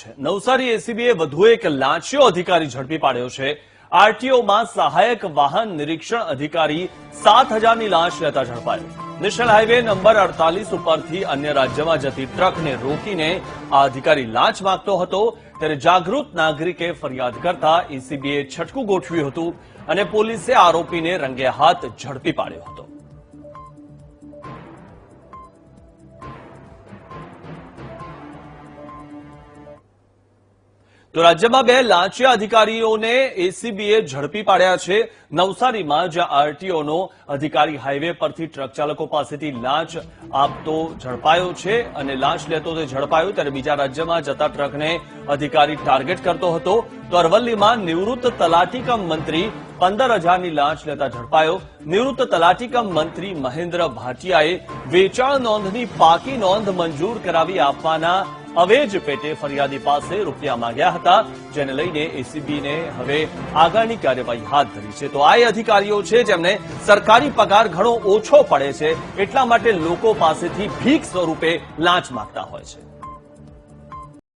છે. નવસારી એસીબીએ વધુ એક લાંચિયો અધિકારી ઝડપી પાડ્યો છે. આરટીઓમાં સહાયક વાહન નિરીક્ષણ અધિકારી સાત હજારની લાંચ લેતા ઝડપાયો. નેશનલ હાઈવે નંબર અડતાલીસ ઉપરથી અન્ય રાજ્યમાં જતી ટ્રકને રોકીને આ અધિકારી લાંચ માંગતો હતો. ત્યારે જાગૃત નાગરિકે ફરિયાદ કરતા એસીબીએ છટકું ગોઠવ્યું હતું અને પોલીસે આરોપીને રંગે હાથ ઝડપી પાડ્યો હતો. તો રાજ્યમાં બે લાંચિયા અધિકારીઓને એસીબીએ ઝડપી પાડ્યા છે. નવસારીમાં જ્યાં આરટીઓનો અધિકારી હાઈવે પરથી ટ્રક ચાલકો પાસેથી લાંચ આપતો ઝડપાયો છે અને લાંચ લેતો તે ઝડપાયો ત્યારે બીજા રાજ્યમાં જતા ટ્રકને અધિકારી ટાર્ગેટ કરતો હતો. તો અરવલ્લીમાં નિવૃત્ત તલાટી કમ મંત્રી પંદર હજારની લાંચ લેતા ઝડપાયો. નિવૃત્ત તલાટીકમ મંત્રી મહેન્દ્ર ભાટિયાએ વેચાણ નોંધની પાકી નોંધ મંજૂર કરાવી આપવાના અવેજ પેટે ફરિયાદી પાસે રૂપિયા માંગ્યા હતા, જેને લઈને એસીબીને હવે આગળની કાર્યવાહી હાથ ધરી છે. તો આ અધિકારીઓ છે જેમને સરકારી પગાર ઘણો ઓછો પડે છે, એટલા માટે લોકો પાસેથી ભીખ સ્વરૂપે લાંચ માંગતા હોય છે.